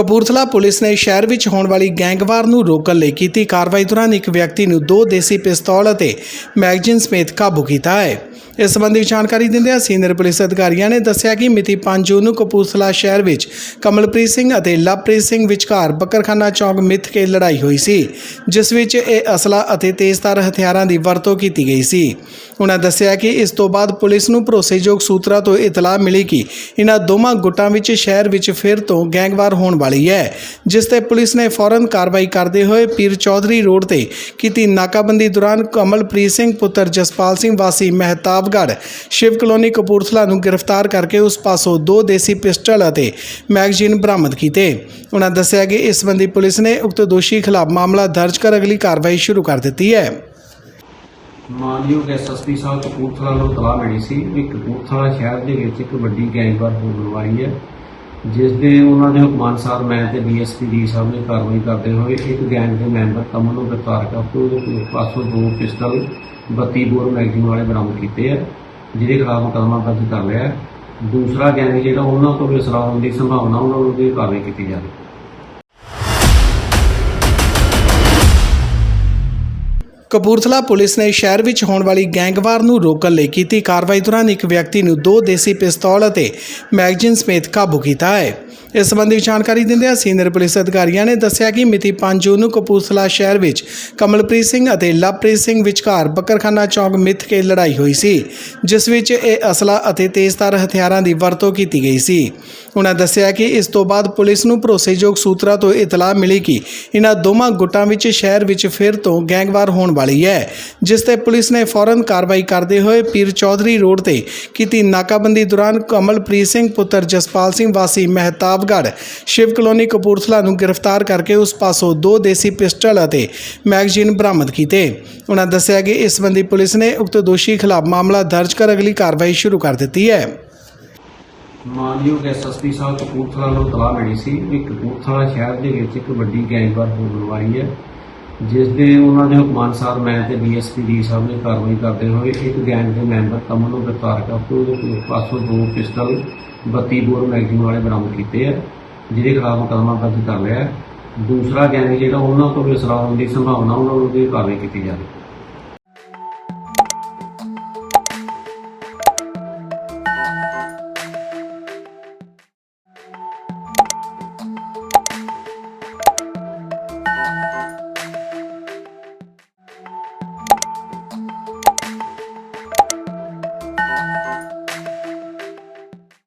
Kapurthala police ਨੇ ਸ਼ਹਿਰ ਵਿੱਚ ਹੋਣ ਵਾਲੀ ਗੈਂਗਵਾਰ ਨੂੰ ਰੋਕਣ ਲਈ ਕੀਤੀ ਕਾਰਵਾਈ ਦੌਰਾਨ ਇੱਕ ਵਿਅਕਤੀ ਨੂੰ ਦੋ ਦੇਸੀ ਪਿਸਤੌਲ ਅਤੇ ਮੈਗਜ਼ੀਨ ਸਮੇਤ ਕਾਬੂ ਕੀਤਾ ਹੈ। ਇਸ ਸੰਬੰਧੀ ਜਾਣਕਾਰੀ ਦਿੰਦਿਆਂ ਸੀਨੀਅਰ ਪੁਲਿਸ ਅਧਿਕਾਰੀਆਂ ਨੇ ਦੱਸਿਆ ਕਿ ਮਿਤੀ 5 ਜੂਨ ਨੂੰ ਕਪੂਰਥਲਾ ਸ਼ਹਿਰ ਵਿੱਚ ਕਮਲਪ੍ਰੀਤ ਸਿੰਘ ਅਤੇ ਲਵਪ੍ਰੀਤ ਸਿੰਘ ਵਿਚਕਾਰ ਬੱਕਰਖਾਨਾ ਚੌਂਕ ਮਿੱਥ ਕੇ ਲੜਾਈ ਹੋਈ ਸੀ, ਜਿਸ ਵਿੱਚ ਇਹ ਅਸਲਾ ਅਤੇ ਤੇਜ਼ਧਾਰ ਹਥਿਆਰਾਂ ਦੀ ਵਰਤੋਂ ਕੀਤੀ ਗਈ ਸੀ। ਉਹਨਾਂ ਦੱਸਿਆ ਕਿ ਇਸ ਤੋਂ ਬਾਅਦ ਪੁਲਿਸ ਨੂੰ ਭਰੋਸੇਯੋਗ ਸੂਤਰਾਂ ਤੋਂ ਇਤਲਾਹ ਮਿਲੀ ਕਿ ਇਹਨਾਂ ਦੋਵਾਂ ਗੁੱਟਾਂ ਵਿੱਚ ਸ਼ਹਿਰ ਵਿੱਚ ਫਿਰ ਤੋਂ ਗੈਂਗਵਾਰ ਹੋਣ ਵਾਲੀ ਹੈ, ਜਿਸ ਤੇ ਪੁਲਿਸ ਨੇ ਫੌਰਨ ਕਾਰਵਾਈ ਕਰਦੇ ਹੋਏ ਪੀਰ ਚੌਧਰੀ ਰੋਡ ਤੇ ਕੀਤੀ ਨਾਕਾਬੰਦੀ ਦੌਰਾਨ ਕਮਲਪ੍ਰੀਤ ਸਿੰਘ ਪੁੱਤਰ ਜਸਪਾਲ ਸਿੰਘ ਵਾਸੀ ਮਹਿਤਾਬ ਮਹਿਤਾਬਗੜ੍ਹ ਸ਼ਿਵ ਕਲੋਨੀ ਕਪੂਰਥਲਾ ਨੂੰ ਗ੍ਰਿਫਤਾਰ ਕਰਕੇ ਉਸ ਪਾਸੋਂ ਦੋ ਦੇਸੀ ਪਿਸਟਲ ਅਤੇ ਮੈਗਜ਼ੀਨ ਬਰਾਮਦ ਕੀਤੇ। ਉਹਨਾਂ ਦੱਸਿਆ ਕਿ ਇਸ ਸੰਬੰਧੀ ਪੁਲਿਸ ਨੇ ਉਕਤ ਦੋਸ਼ੀ ਖਿਲਾਫ ਮਾਮਲਾ ਦਰਜ ਕਰ ਅਗਲੀ ਕਾਰਵਾਈ ਸ਼ੁਰੂ ਕਰ ਦਿੱਤੀ ਹੈ। ਮਾਨਯੋਗ ਐਸਐਸਪੀ ਸਾਹਿਬ ਕਪੂਰਥਲਾ ਨੂੰ ਤਲਾਹ ਮਿਲੀ ਸੀ ਕਿ ਕਪੂਰਥਲਾ ਸ਼ਹਿਰ ਦੇ ਵਿੱਚ ਇੱਕ ਵੱਡੀ ਗੈਂਗਵਾਰ ਹੋਣ ਵਾਲੀ ਹੈ, ਜਿਸ ਦੇ ਉਹਨਾਂ ਦੇ ਹੁਕਮ ਅਨੁਸਾਰ ਮੈਂ ਤੇ ਡੀਐਸਪੀ ਜੀ ਸਾਹਿਬ ਨੇ ਕਾਰਵਾਈ ਕਰਦੇ ਹੋਏ ਇੱਕ ਗੈਂਗ ਦੇ ਮੈਂਬਰ ਕਮਲ ਨੂੰ ਗ੍ਰਿਫਤਾਰ ਕਰਕੇ ਉਹਦੇ ਪਾਸੋਂ ਦੋ ਪਿਸਟਲ 32 ਬੋਰ ਮੈਗਜ਼ੀਨ ਵਾਲੇ ਬਰਾਮਦ ਕੀਤੇ ਆ, ਜਿਹਦੇ ਖਿਲਾਫ ਮੁਕੱਦਮਾ ਦਰਜ ਕਰ ਲਿਆ ਹੈ। ਦੂਸਰਾ ਗੈਂਗ ਜਿਹੜਾ ਉਹਨਾਂ ਤੋਂ ਵੀ ਅਸਲਾ ਹੋਣ ਦੀ ਸੰਭਾਵਨਾ, ਉਹਨਾਂ ਨੂੰ ਵੀ ਕਾਰਵਾਈ ਕੀਤੀ ਜਾਵੇ ਕਪੂਰਥਲਾ ਪੁਲਿਸ ਨੇ ਸ਼ਹਿਰ ਵਿੱਚ ਹੋਣ ਵਾਲੀ ਗੈਂਗਵਾਰ ਨੂੰ ਰੋਕਣ ਲਈ ਕੀਤੀ ਕਾਰਵਾਈ ਦੌਰਾਨ ਇੱਕ ਵਿਅਕਤੀ ਨੂੰ ਦੋ ਦੇਸੀ ਪਿਸਤੌਲ ਅਤੇ ਮੈਗਜ਼ੀਨ ਸਮੇਤ ਕਾਬੂ ਕੀਤਾ ਹੈ ਇਸ ਸੰਬੰਧੀ ਜਾਣਕਾਰੀ ਦਿੰਦਿਆਂ ਸੀਨੀਅਰ ਪੁਲਿਸ ਅਧਿਕਾਰੀਆਂ ਨੇ ਦੱਸਿਆ ਕਿ ਮਿਤੀ 5 ਜੂਨ ਨੂੰ ਕਪੂਰਥਲਾ ਸ਼ਹਿਰ ਵਿੱਚ ਕਮਲਪ੍ਰੀਤ ਸਿੰਘ ਅਤੇ ਲਵਪ੍ਰੀਤ ਸਿੰਘ ਵਿਚਕਾਰ ਬੱਕਰਖਾਨਾ ਚੌਂਕ ਮਿੱਥ ਕੇ ਲੜਾਈ ਹੋਈ ਸੀ, ਜਿਸ ਵਿੱਚ ਇਹ ਅਸਲਾ ਅਤੇ ਤੇਜ਼ਧਾਰ ਹਥਿਆਰਾਂ ਦੀ ਵਰਤੋਂ ਕੀਤੀ ਗਈ ਸੀ। ਉਹਨਾਂ ਦੱਸਿਆ ਕਿ ਇਸ ਤੋਂ ਬਾਅਦ ਪੁਲਿਸ ਨੂੰ ਭਰੋਸੇਯੋਗ ਸੂਤਰਾਂ ਤੋਂ ਇਤਲਾਹ ਮਿਲੀ ਕਿ ਇਹਨਾਂ ਦੋਵਾਂ ਗੁੱਟਾਂ ਵਿੱਚ ਸ਼ਹਿਰ ਵਿੱਚ ਫਿਰ ਤੋਂ ਗੈਂਗਵਾਰ ਹੋਣ ਵਾਲੀ ਹੈ, ਜਿਸ ਤੇ ਪੁਲਿਸ ਨੇ ਫੌਰਨ ਕਾਰਵਾਈ ਕਰਦੇ ਹੋਏ ਪੀਰ ਚੌਧਰੀ ਰੋਡ ਤੇ ਕੀਤੀ ਨਾਕਾਬੰਦੀ ਦੌਰਾਨ ਕਮਲਪ੍ਰੀਤ ਸਿੰਘ ਪੁੱਤਰ ਜਸਪਾਲ ਸਿੰਘ ਵਾਸੀ ਮਹਿਤਾਬਗੜ੍ਹ ਸ਼ਿਵ ਕਲੋਨੀ ਕਪੂਰਥਲਾ ਨੂੰ ਗ੍ਰਿਫਤਾਰ ਕਰਕੇ ਉਸ ਪਾਸੋਂ ਦੋ ਦੇਸੀ ਪਿਸਟਲ ਅਤੇ ਮੈਗਜ਼ੀਨ ਬਰਾਮਦ ਕੀਤੇ। ਉਹਨਾਂ ਦੱਸਿਆ ਕਿ ਇਸ ਸੰਬੰਧੀ ਪੁਲਿਸ ਨੇ ਉਕਤ ਦੋਸ਼ੀ ਖਿਲਾਫ ਮਾਮਲਾ ਦਰਜ ਕਰ ਅਗਲੀ ਕਾਰਵਾਈ ਸ਼ੁਰੂ ਕਰ ਦਿੱਤੀ ਹੈ। ਮਾਨਯੋਗ ਐਸਐਸਪੀ ਸਾਹਿਬ ਕਪੂਰਥਲਾ ਨੂੰ ਤਲਾਹ ਮਿਲੀ ਸੀ ਕਿ ਕਪੂਰਥਲਾ ਸ਼ਹਿਰ ਦੇ ਵਿੱਚ ਇੱਕ ਵੱਡੀ ਗੈਂਗਵਾਰ ਹੋਣ ਵਾਲੀ ਹੈ, ਜਿਸ ਦੇ ਉਹਨਾਂ ਦੇ ਹੁਕਮ ਅਨੁਸਾਰ ਮੈਂ ਤੇ ਡੀਐਸਪੀ ਜੀ ਸਾਹਿਬ ਨੇ ਕਾਰਵਾਈ ਕਰਦੇ ਹੋਏ ਇੱਕ ਗੈਂਗ ਦੇ ਮੈਂਬਰ ਕਮਲ ਨੂੰ ਗ੍ਰਿਫਤਾਰ ਕਰਕੇ ਉਹਦੇ ਕੋਲ ਪਾਸੋਂ ਦੋ ਪਿਸਟਲ 32 ਬੋਰ ਮੈਗਜ਼ੀਨ ਵਾਲੇ ਬਰਾਮਦ ਕੀਤੇ ਆ, ਜਿਹਦੇ ਖਿਲਾਫ ਮੁਕੱਦਮਾ ਦਰਜ ਕਰ ਲਿਆ ਹੈ। ਦੂਸਰਾ ਗੈਂਗ ਜਿਹੜਾ ਉਹਨਾਂ ਤੋਂ ਵੀ ਅਸਰਾ ਹੋਣ ਦੀ ਸੰਭਾਵਨਾ, ਉਹਨਾਂ ਨੂੰ ਵੀ ਕਾਰਵਾਈ ਕੀਤੀ ਜਾਵੇ